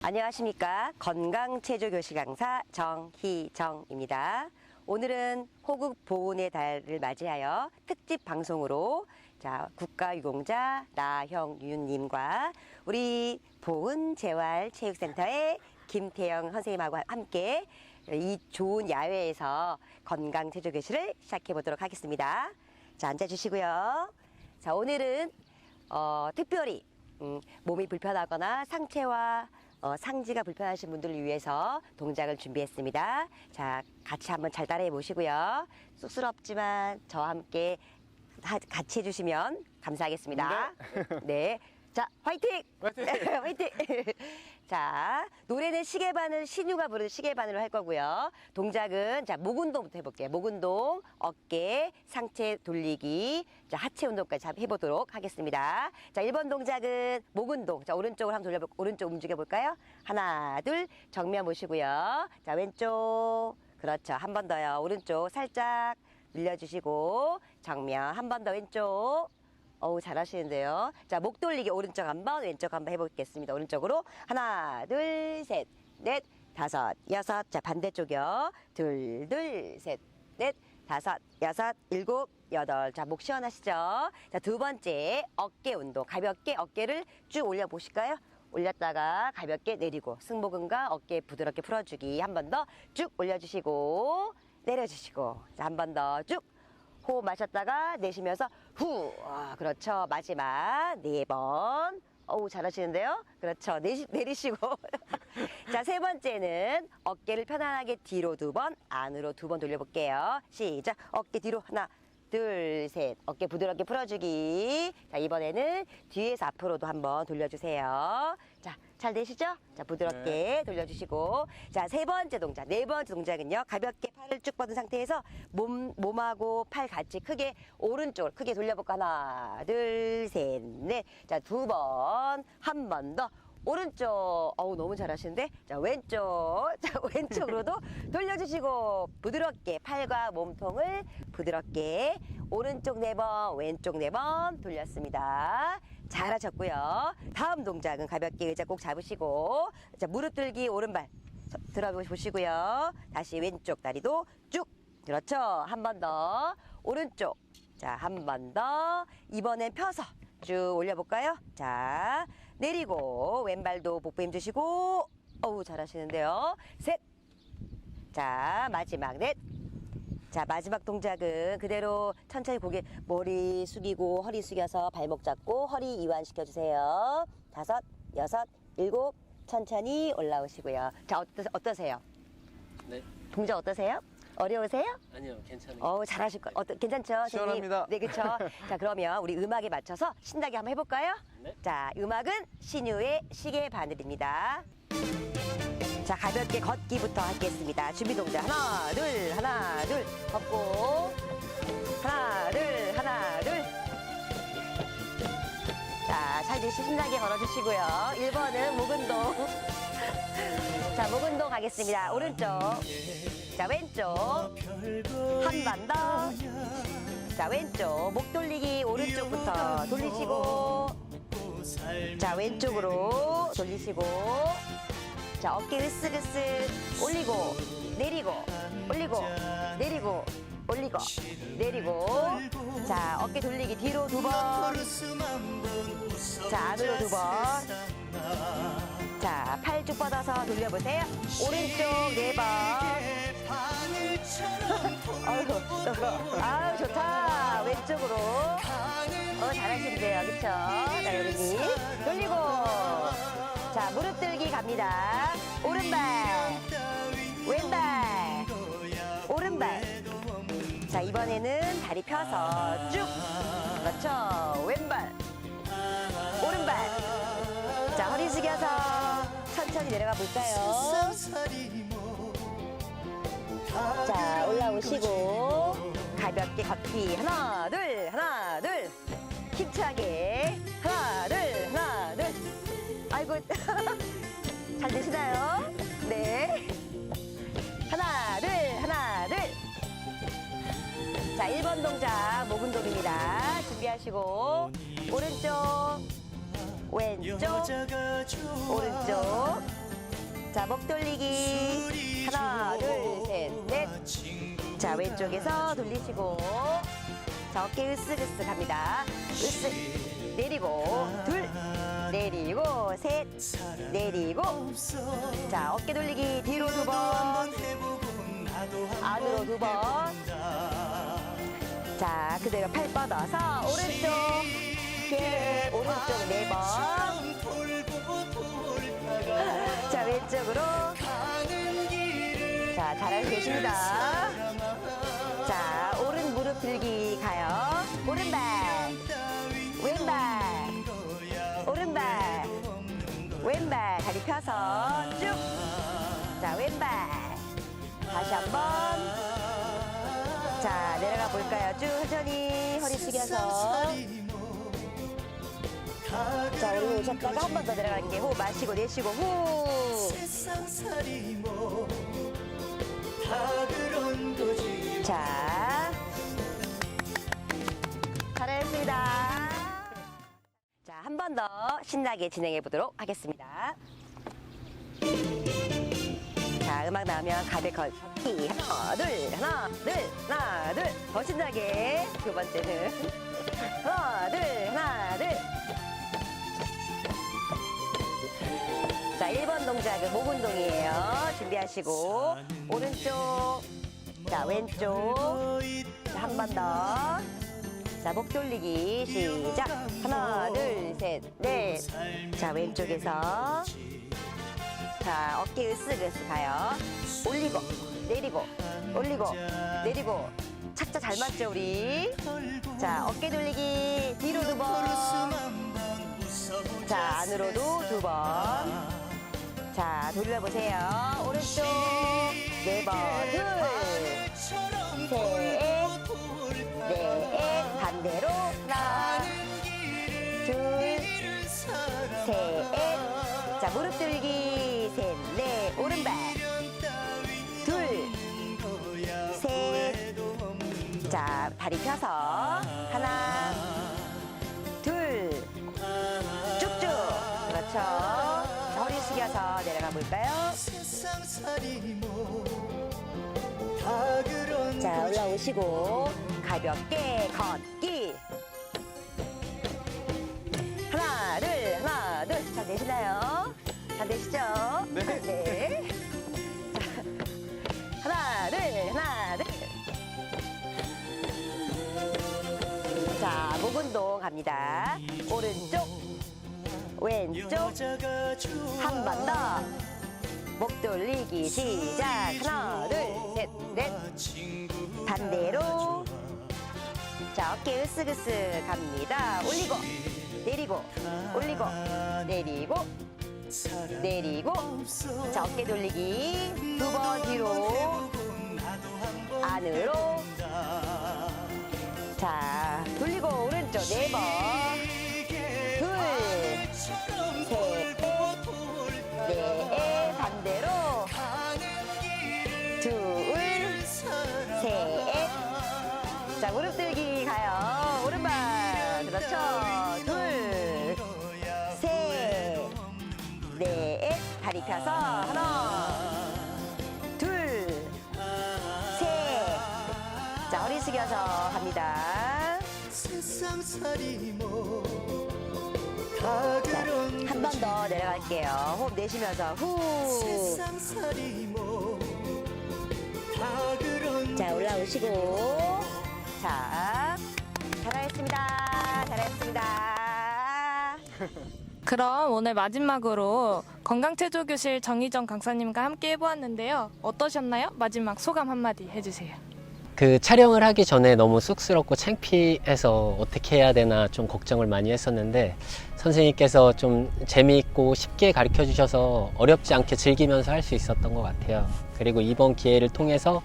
안녕하십니까. 건강체조교실 강사 정희정입니다. 오늘은 호국 보훈의 달을 맞이하여 특집 방송으로 자, 국가유공자 나형윤님과 우리 보훈재활체육센터의 김태영 선생님하고 함께 이 좋은 야외에서 건강체조교실을 시작해 보도록 하겠습니다. 자, 앉아주시고요. 자, 오늘은 어, 특별히 음, 몸이 불편하거나 상체와 어, 상지가 불편하신 분들을 위해서 동작을 준비했습니다. 자, 같이 한번 잘 따라해 보시고요. 쑥스럽지만 저와 함께 하- 같이 해주시면 감사하겠습니다. 네. 자, 화이팅! 화이팅! 화이팅! 자, 노래는 시계바늘, 신유가 부르는 시계바늘로 할 거고요. 동작은, 자, 목 운동부터 해볼게요. 목 운동, 어깨, 상체 돌리기, 자, 하체 운동까지 해보도록 하겠습니다. 자, 1번 동작은 목 운동. 자, 오른쪽으로 한번 돌려볼, 오른쪽 움직여볼까요? 하나, 둘, 정면 보시고요. 자, 왼쪽. 그렇죠. 한 번 더요. 오른쪽 살짝 늘려주시고, 정면. 한 번 더 왼쪽. 어우, 잘하시는데요. 자, 목 돌리기 오른쪽 한 번, 왼쪽 한 번 해보겠습니다. 오른쪽으로. 하나, 둘, 셋, 넷, 다섯, 여섯. 자, 반대쪽이요. 둘, 둘, 셋, 넷, 다섯, 여섯, 일곱, 여덟. 자, 목 시원하시죠? 자, 두 번째, 어깨 운동. 가볍게 어깨를 쭉 올려 보실까요? 올렸다가 가볍게 내리고 승모근과 어깨 부드럽게 풀어주기 한 번 더 쭉 올려주시고 내려주시고 자한번 더 쭉 호흡 마셨다가 내쉬면서 후. 아, 그렇죠. 마지막 네 번. 어우 잘하시는데요? 그렇죠. 내시, 내리시고. 자 세 번째는 어깨를 편안하게 뒤로 두 번 안으로 두 번 돌려볼게요. 시작. 어깨 뒤로 하나 둘, 셋. 어깨 부드럽게 풀어주기. 자, 이번에는 뒤에서 앞으로도 한번 돌려주세요. 자, 잘 되시죠? 자, 부드럽게 돌려주시고. 자, 세 번째 동작. 네 번째 동작은요. 가볍게 팔을 쭉 뻗은 상태에서 몸, 몸하고 팔 같이 크게 오른쪽으로 크게 돌려볼까? 하나, 둘, 셋, 넷. 자, 두 번. 한 번 더. 오른쪽, 어우, 너무 잘하시는데? 자, 왼쪽. 자, 왼쪽으로도 돌려주시고, 부드럽게 팔과 몸통을 부드럽게 오른쪽 네 번, 왼쪽 네 번 돌렸습니다. 잘하셨고요. 다음 동작은 가볍게 의자 꼭 잡으시고, 자, 무릎 들기 오른발 서- 들어보시고요. 다시 왼쪽 다리도 쭉. 그렇죠. 한 번 더. 오른쪽. 자, 한 번 더. 이번엔 펴서 쭉 올려볼까요? 자, 내리고, 왼발도 복부 힘주시고, 어우, 잘하시는데요. 셋. 자, 마지막 넷. 자, 마지막 동작은 그대로 천천히 고개, 머리 숙이고, 허리 숙여서 발목 잡고, 허리 이완시켜 주세요. 다섯, 여섯, 일곱, 천천히 올라오시고요. 자, 어떠, 어떠세요? 네. 동작 어떠세요? 어려우세요? 아니요, 괜찮아요. 어 잘하실 거 어떠 괜찮죠? 선생님? 시원합니다. 네, 그렇죠. 자, 그러면 우리 음악에 맞춰서 신나게 한번 해볼까요? 네. 자, 음악은 신유의 시계 바늘입니다. 자, 가볍게 걷기부터 하겠습니다. 준비 동작 하나, 둘, 하나, 둘, 걷고 하나, 둘, 자, 잘 되시 신나게 걸어주시고요. 1번은 목 운동. 자, 목 운동 가겠습니다. 오른쪽. 자, 왼쪽. 한 번 더. 자, 왼쪽. 목 돌리기 오른쪽부터 돌리시고. 자, 왼쪽으로 돌리시고. 자, 어깨 으쓱으쓱 올리고, 내리고, 올리고, 내리고, 올리고, 내리고. 자, 어깨 돌리기 뒤로 두 번. 자, 안으로 두 번. 자, 팔 쭉 뻗어서 돌려보세요. 오른쪽 네 번. 아이고, 아유, 좋다. 왼쪽으로. 어, 잘하시는데요. 그쵸? 자, 여러분이. 돌리고. 자, 무릎 들기 갑니다. 오른발. 왼발. 이번에는 다리 펴서 쭉. 그렇죠. 왼발. 오른발. 자, 허리 숙여서 천천히 내려가 볼까요? 자, 올라오시고 가볍게 걷기 하나, 둘, 하나, 둘. 힘차게 하나, 둘, 하나, 둘. 아이고 잘 되시나요? 동작 목 운동입니다. 준비하시고 오른쪽 왼쪽 오른쪽 자, 목 돌리기. 하나, 둘, 셋, 넷. 자, 왼쪽에서 돌리시고. 자, 어깨 으쓱으쓱 합니다. 으쓱. 내리고, 둘. 내리고, 셋. 내리고. 자, 어깨 돌리기 뒤로 두 번. 안으로 두 번. 자, 그대로 팔 뻗어서 오른쪽. 이렇게 오른쪽 네 번. 자, 왼쪽으로. 자, 잘하고 계십니다. 자, 오른 무릎 들기 가요. 오른발. 쭉 천천히 허리 숙여서. 자, 우리 오셨다가 한 번 더 내려갈게요. 호흡 마시고 내쉬고 후. 자. 잘했습니다. 자, 한 번 더 신나게 진행해 보도록 하겠습니다. 자, 음악 나오면 가득 걷기. 하나, 둘, 하나, 둘, 하나, 둘. 더 신나게. 두 번째는. 하나, 둘, 하나, 둘. 자, 1번 동작은 목 운동이에요. 준비하시고. 오른쪽. 자, 왼쪽. 자, 한 번 더. 자, 목 돌리기 시작. 하나, 둘, 셋, 넷. 자, 왼쪽에서. 자, 어깨 으쓱으쓱 가요. 올리고, 내리고, 올리고, 내리고. 착자 잘 맞죠, 우리? 자, 어깨 돌리기 뒤로 두 번. 자, 안으로도 두 번. 자, 돌려보세요. 오른쪽 네 번, 둘, 셋, 넷, 반대로 하나, 둘, 셋. 자, 무릎 들기 다리 펴서 하나, 둘, 쭉쭉. 그렇죠. 자, 허리 숙여서 내려가 볼까요? 자, 올라오시고 가볍게 걷기. 하나, 둘, 하나, 둘. 자, 내쉬나요? 다 내쉬죠? 네. 자, 자, 목 운동 갑니다. 오른쪽, 왼쪽, 한 번 더. 목 돌리기 시작. 하나, 둘, 셋, 넷. 친구 반대로. 자, 어깨 으쓱으쓱 갑니다. 올리고, 내리고, 올리고, 내리고, 내리고. 자, 어깨 돌리기. 두 번 뒤로, 안으로. 자, 돌리고, 오른쪽 네 번. 둘, 셋, 넷, 반대로. 둘, 셋. 자, 무릎 들기 가요. 오른발. 그렇죠. 둘, 셋, 넷. 다리 펴서 하나, 둘, 셋. 자, 허리 숙여서 갑니다. 세상살이 뭐다 자, 그런 한 번 더 내려갈게요. 호흡 내쉬면서 후. 세상살이 뭐다 그런 자, 올라오시고. 자, 잘하셨습니다. 잘하셨습니다. 그럼 오늘 마지막으로 건강체조교실 정희정 강사님과 함께 해보았는데요. 어떠셨나요? 마지막 소감 한마디 해주세요. 그 촬영을 하기 전에 너무 쑥스럽고 창피해서 어떻게 해야 되나 좀 걱정을 많이 했었는데 선생님께서 좀 재미있고 쉽게 가르쳐 주셔서 어렵지 않게 즐기면서 할 수 있었던 것 같아요. 그리고 이번 기회를 통해서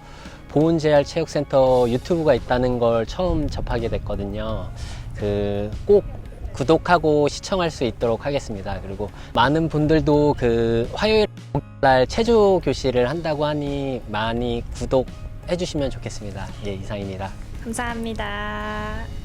보은재활 체육센터 유튜브가 있다는 걸 처음 접하게 됐거든요. 그 꼭 구독하고 시청할 수 있도록 하겠습니다. 그리고 많은 분들도 그 화요일 날 체조 교실을 한다고 하니 많이 구독 해 주시면 좋겠습니다. 예, 이상입니다. 감사합니다.